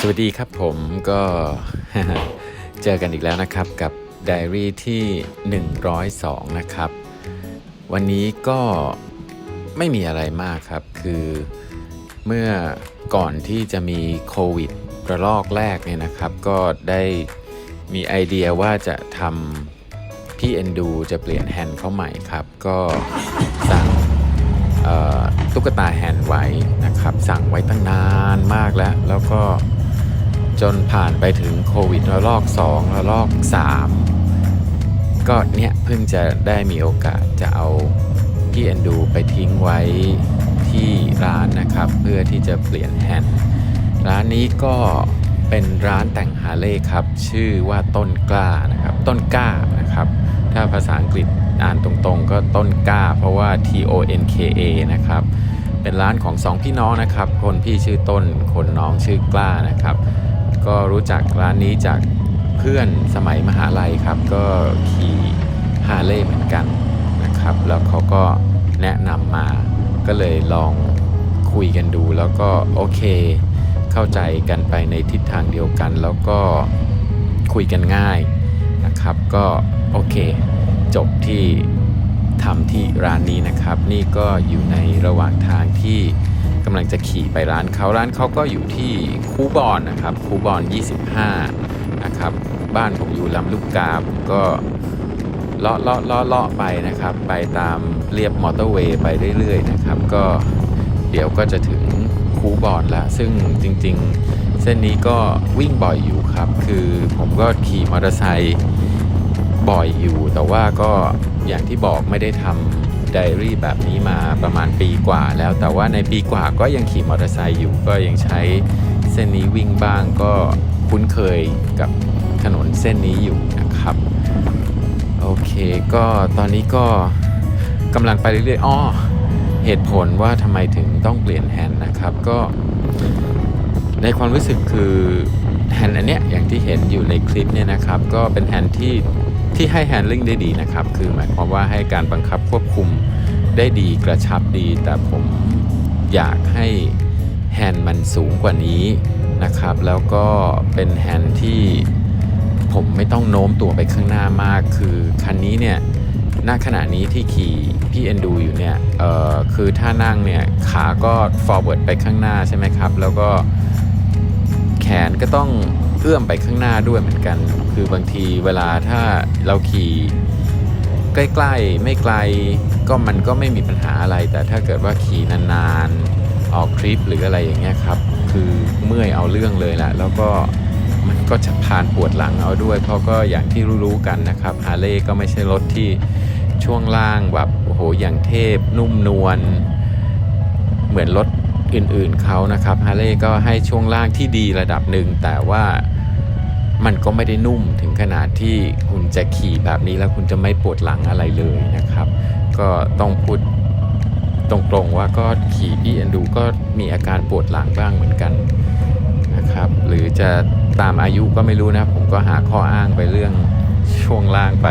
สวัสดีครับผมก็เจอกันอีกแล้วนะครับกับไดอารี่ที่ 102 นะครับ วันนี้ก็ไม่มีอะไรมากครับ คือเมื่อก่อนที่จะมีโควิดระลอกแรกเนี่ยนะครับ ก็ได้มีไอเดียว่าจะทำพี่เอ็นดูจะเปลี่ยนแฮนด์เขาใหม่ครับ ก็สั่งตุ๊กตาแฮนด์ไว้นะครับ สั่งไว้ตั้งนานมากแล้ว แล้วก็ จนผ่านไปถึงโควิดระลอก 2 ระลอก 3 ก็เนี่ยเพิ่งจะได้มีโอกาสจะเอาพี่แอนดูไปทิ้งไว้ที่ร้านนะครับ เพื่อที่จะเปลี่ยนแฮนด์ร้านนี้ก็เป็นร้านแต่งฮาร์เลย์ครับ ชื่อว่าต้นกล้านะครับ ต้นกล้านะครับ ถ้าภาษาอังกฤษอ่านตรงๆ ก็ต้นกล้า เพราะว่า T O N K A นะครับ เป็นร้านของสองพี่น้องนะครับ คนพี่ชื่อต้นคนน้องชื่อกล้านะครับ ก็รู้จักร้านนี้จากเพื่อนสมัยมหาลัยครับ ก็ขี่ฮาร์เลย์เหมือนกันนะครับ แล้วเขาก็แนะนำมา ก็เลยลองคุยกันดู แล้วก็โอเค เข้าใจกันไปในทิศทางเดียวกัน แล้วก็คุยกันง่ายนะครับ ก็โอเค จบที่ทำที่ร้านนี้นะครับ นี่ก็อยู่ในระหว่างทางที่ กำลังจะขี่ไปร้านเขาร้านเขาก็อยู่ที่คูบอนนะครับคูบอน 25 นะครับ บ้านผมอยู่ลำลูกกาผมก็เลาะเลาะเลาะเลาะไปนะครับ ไปตามเรียบมอเตอร์เวย์ไปเรื่อยๆนะครับ ก็เดี๋ยวก็จะถึงคูบอนล้วซึ่งจริงๆ เส้นนี้ก็วิ่งบ่อยอยู่ครับ คือผมก็ขี่มอเตอร์ไซค์บ่อยอยู่ แต่ว่าก็อย่างที่บอกไม่ได้ทำ ไดอารี่แบบนี้มาประมาณปีกว่าแล้ว แต่ว่าในปีกว่าก็ยังขี่มอเตอร์ไซค์อยู่ ก็ยังใช้เส้นนี้วิ่งบ้างก็คุ้นเคยกับถนนเส้นนี้อยู่นะครับ โอเคก็ตอนนี้ก็กำลังไปเรื่อยๆอ้อเหตุผลว่าทำไมถึงต้องเปลี่ยนแฮนด์นะครับก็ในความรู้สึกคือ คลิปเนี่ยนะครับก็เป็นแฮนด์ที่ที่ให้แฮนด์ลิงได้ดีนะครับ คือหมายความว่าให้การบังคับควบคุมได้ดีกระชับดี แต่ผมอยากให้แฮนด์มันสูงกว่านี้นะครับ แล้วก็เป็นแฮนด์ที่ผมไม่ต้องโน้มตัวไปข้างหน้ามาก คือคันนี้เนี่ยณขณะนี้ที่ขี่พี่เอ็นดูอยู่เนี่ยเอ่อคือถ้านั่งเนี่ยขาก็ forward ไปข้างหน้าใช่ไหมครับ แล้วก็แขนก็ต้อง เอื้อมไปข้างหน้าด้วยเหมือนกัน คือบางทีเวลาถ้าเราขี่ใกล้ๆไม่ไกลก็มันก็ไม่มีปัญหาอะไร แต่ถ้าเกิดว่าขี่นานๆออกทริปหรืออะไรอย่างเงี้ยครับคือเมื่อยเอาเรื่องเลยแหละแล้วก็มันก็จะผ่านปวดหลังเอาด้วย เพราะก็อย่างที่รู้ๆกันนะครับฮาร์เลย์ก็ไม่ใช่รถที่ช่วงล่างแบบโอ้โหอย่างเทพนุ่มนวลเหมือนรถ อื่นๆเขานะครับฮาร์เลย์ก็ให้ช่วงล่างที่ดีระดับหนึ่งแต่ว่ามันก็ไม่ได้นุ่มถึงขนาดที่คุณจะขี่แบบนี้แล้วคุณจะไม่ปวดหลังอะไรเลยนะครับ ก็ต้องพูดตรงๆว่าก็ขี่พี่แอนดูก็มีอาการปวดหลังบ้างเหมือนกันนะครับ หรือจะตามอายุก็ไม่รู้นะ ผมก็หาข้ออ้างไปเรื่องช่วงล่างไป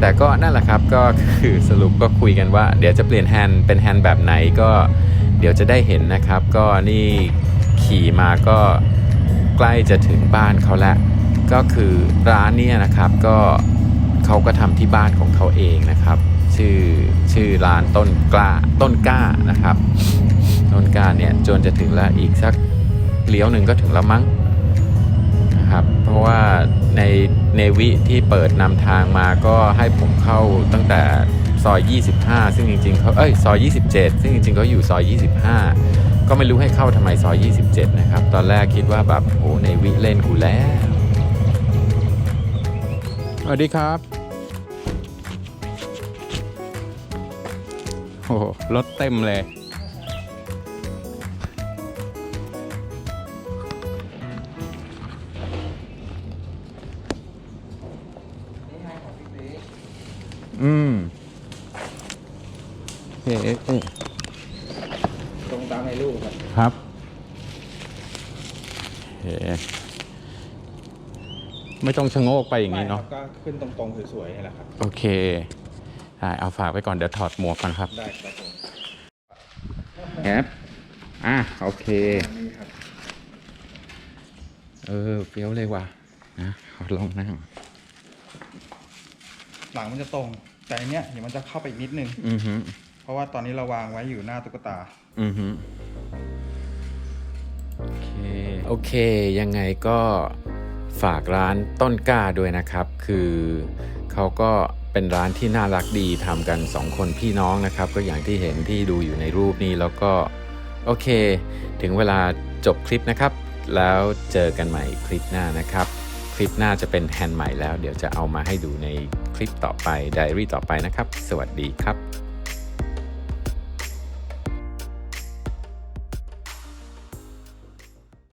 แต่ก็นั่นแหละครับก็คือสรุปก็คุยกันว่า เดี๋ยวจะเปลี่ยนแฮนด์เป็นแฮนด์แบบไหนก็ เดี๋ยวจะได้เห็นนะครับ ก็นี่ขี่มาก็ใกล้จะถึงบ้านเขาแล้วก็คือร้านเนี่ยนะครับก็เขาก็ทำที่บ้านของเขาเองนะครับ ชื่อชื่อร้านต้นกล้าต้นกล้านะครับ ต้นกล้าเนี่ยจนจะถึงแล้วอีกสักเลี้ยวหนึ่งก็ถึงแล้วมั้ง เพราะว่าในเนวิที่เปิดนำทางมาก็ให้ผมเข้าตั้งแต่ซอย 25 ซึ่งจริงๆเขาเอ้ยซอย 27 ซึ่งจริงๆเขาอยู่ซอย 25 ก็ไม่รู้ให้เข้าทำไมซอย 27 นะครับ ตอนแรกคิดว่าแบบโอ้เนวิเล่นกูแล้วสวัสดีครับโอ้รถเต็มเลย อืมเอ๊ะเอ๊ะเอ๊ะตรงตามในรูปครับครับเอ๊ะไม่ต้องชะโงกไปอย่างนี้เนาะ ไม่ครับก็ขึ้นตรงๆสวยๆนี่แหละครับ โอเคได้เอาฝากไว้ก่อน เดี๋ยวถอดหมวกก่อนครับได้ครับผมแอปอะ โอเค นี่ครับ เออเฟี้ยวเลยว่ะนะขอลองนั่งหลังมันจะตรง แต่อันเนี้ยเดี๋ยวมันจะเข้าไปอีกนิดนึง อือฮึเพราะว่าตอนนี้เราวางไว้อยู่หน้าตุ๊กตา อือฮึโอเคโอเค ยังไงก็ฝากร้านต้นกล้าด้วยนะครับ คือเขาก็เป็นร้านที่น่ารักดีทำกันสองคนพี่น้องนะครับ ก็อย่างที่เห็นที่ดูอยู่ในรูปนี้แล้วก็โอเค ถึงเวลาจบคลิปนะครับ แล้วเจอกันใหม่คลิปหน้านะครับ คลิปหน้าจะเป็นแฮนด์ใหม่แล้ว เดี๋ยวจะเอามาให้ดูในคลิปต่อไปไดอารี่ต่อไปนะครับ สวัสดีครับ